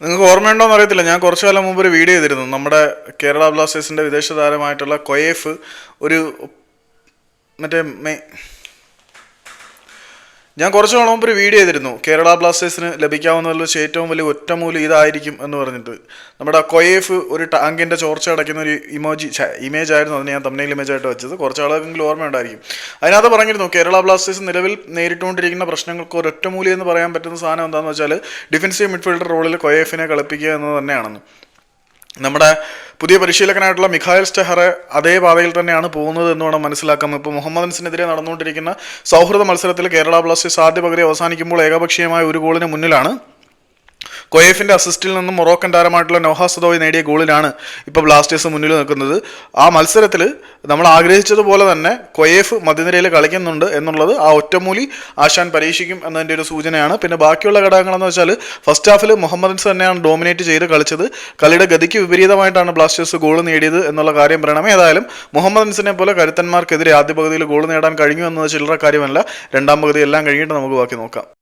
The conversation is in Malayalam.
നിങ്ങൾക്ക് ഓർമ്മയുണ്ടോ എന്ന് അറിയത്തില്ല. ഞാൻ കുറച്ചു കാലം മുമ്പ് ഒരു വീഡിയോ ചെയ്തിരുന്നു. നമ്മുടെ കേരള ബ്ലാസ്റ്റേഴ്സിന്റെ വിദേശ താരമായിട്ടുള്ള കൊയേഫ് ഒരു മറ്റേ ഞാൻ കുറച്ച് നാൾ മുമ്പ് ഒരു വീഡിയോ ചെയ്തിരുന്നു. കേരള ബ്ലാസ്റ്റേഴ്സിന് ലഭിക്കാവുന്ന ഏറ്റവും വലിയ ഒറ്റമൂലം ഇതായിരിക്കും എന്ന് പറഞ്ഞിട്ട്. നമ്മുടെ കൊയേഫ് ഒരു ടാങ്കിന്റെ ചോർച്ച അടയ്ക്കുന്ന ഒരു ഇമോജി ഇമേജ് ആയിരുന്നു അതിന് ഞാൻ തമ്മിൽ ഇമേജ് ആയിട്ട് വെച്ചത്. കുറച്ച് ആളെങ്കിലും ഓർമ്മയുണ്ടായിരിക്കും അതിനകത്ത് പറഞ്ഞിരുന്നു കേരള ബ്ലാസ്റ്റേഴ്സ് നിലവിൽ നേരിട്ടുകൊണ്ടിരിക്കുന്ന പ്രശ്നങ്ങൾക്ക് ഒരു ഒറ്റമൂലി എന്ന് പറയാൻ പറ്റുന്ന സാധനം എന്താണെന്ന് വെച്ചാൽ ഡിഫൻസീവ് മിഡ്ഫീൽഡർ റോളിൽ കൊയേഫിനെ കളിപ്പിക്കുക എന്നത് തന്നെയാണെന്ന്. നമ്മുടെ പുതിയ പരിശീലകനായിട്ടുള്ള മിഖായൽ സ്റ്റെഹറെ അതേ പാതയിൽ തന്നെയാണ് പോകുന്നത് എന്ന് വേണം മനസ്സിലാക്കാം ഇപ്പോൾ മുഹമ്മദൻസിനെതിരെ നടന്നുകൊണ്ടിരിക്കുന്ന സൗഹൃദ മത്സരത്തിൽ കേരള ബ്ലാസ്റ്റേഴ്സ് ആദ്യ പകുതി അവസാനിക്കുമ്പോൾ ഏകപക്ഷീയമായ ഒരു ഗോളിന് മുന്നിലാണ്. കൊയേഫിന്റെ അസിസ്റ്റിൽ നിന്നും മൊറോക്കൻ താരമായിട്ടുള്ള നോഹ സദോയ് നേടിയ ഗോളിലാണ് ഇപ്പോൾ ബ്ലാസ്റ്റേഴ്സ് മുന്നിൽ നിൽക്കുന്നത്. ആ മത്സരത്തിൽ നമ്മൾ ആഗ്രഹിച്ചതുപോലെ തന്നെ കൊയേഫ് മധ്യനിരയിൽ കളിക്കുന്നുണ്ട് എന്നുള്ളത് ആ ഒറ്റമൂലി ആശാൻ പരീക്ഷിക്കും എന്നതിന്റെ ഒരു സൂചനയാണ്. പിന്നെ ബാക്കിയുള്ള ഘടകങ്ങളെന്ന് വെച്ചാൽ ഫസ്റ്റ് ഹാഫിൽ മുഹമ്മദൻസ് തന്നെയാണ് ഡോമിനേറ്റ് ചെയ്ത് കളിച്ചത്. കളിയുടെ ഗതിക്ക് വിപരീതമായിട്ടാണ് ബ്ലാസ്റ്റേഴ്സ് ഗോൾ നേടിയത് എന്നുള്ള കാര്യം പറയണം. ഏതായാലും മുഹമ്മദൻസിനെ പോലെ കരുത്തന്മാർക്കെതിരെ ആദ്യ പകുതിയിൽ ഗോൾ നേടാൻ കഴിഞ്ഞു എന്നത് ചില്ലറ കാര്യമല്ല. രണ്ടാം പകുതി എല്ലാം കഴിഞ്ഞിട്ട് നമുക്ക് ബാക്കി നോക്കാം.